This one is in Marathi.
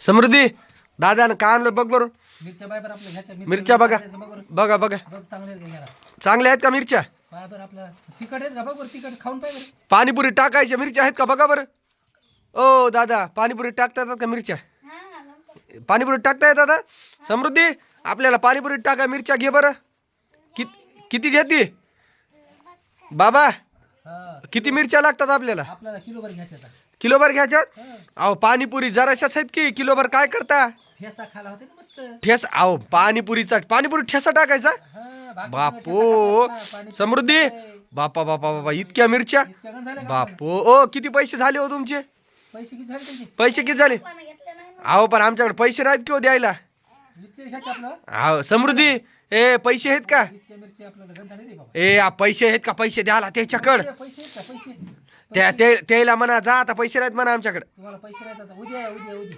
समृद्धी दादानं काय आणलं बघ बरं. मिरच्या आपल्या बघा. बघ बघा बघा. बघ चांगले आहेत का घ्यायला? चांगल्या आहेत का मिरच्या? तिखट आहेत का? तिखट खाऊन पाणीपुरी टाकायच्या मिरच्या आहेत का? बघा बरं. ओ दादा पाणीपुरी टाकता येतात का मिरच्या? पाणीपुरी टाकता येतात हा? समृद्धी आपल्याला पाणीपुरी टाका मिरच्या घे बरं. कि किती घेते? बाबा किती मिरच्या लागतात आपल्याला? आपल्याला किलोभर घ्यायच्या आता. किलोभर घ्यायच्यात? हा. अहो पाणीपुरी जराशाच आहेत की किलोभर काय करता? ठेसा खाला होते ना मस्त. ठेस अहो पाणीपुरीचा पाणीपुरी ठेसा टाकायचा? हा बापो पाणी समृद्धी. बापा बापा बापा इतक्या मिरच्या? इतक्या गण झाल्या का बापो ओ किती पैसे झाले हो तुमचे? पैसे किती झाले त्यांचे? पैसे किती झाले? अहो पण आमच्याकडे पैसे नाहीत किंवा द्यायला? इतके घ्यायचे आपलं? अहो समृद्धी! ए पैसे आहेत का? ए आ, पैसे आहेत का? पैसे द्याला त्याच्याकड. त्या ते- त्याला म्हणा जा आता पैसे नाहीत म्हणा आमच्याकडे. तुम्हाला पैसे नाही आता. उद्या उद्या.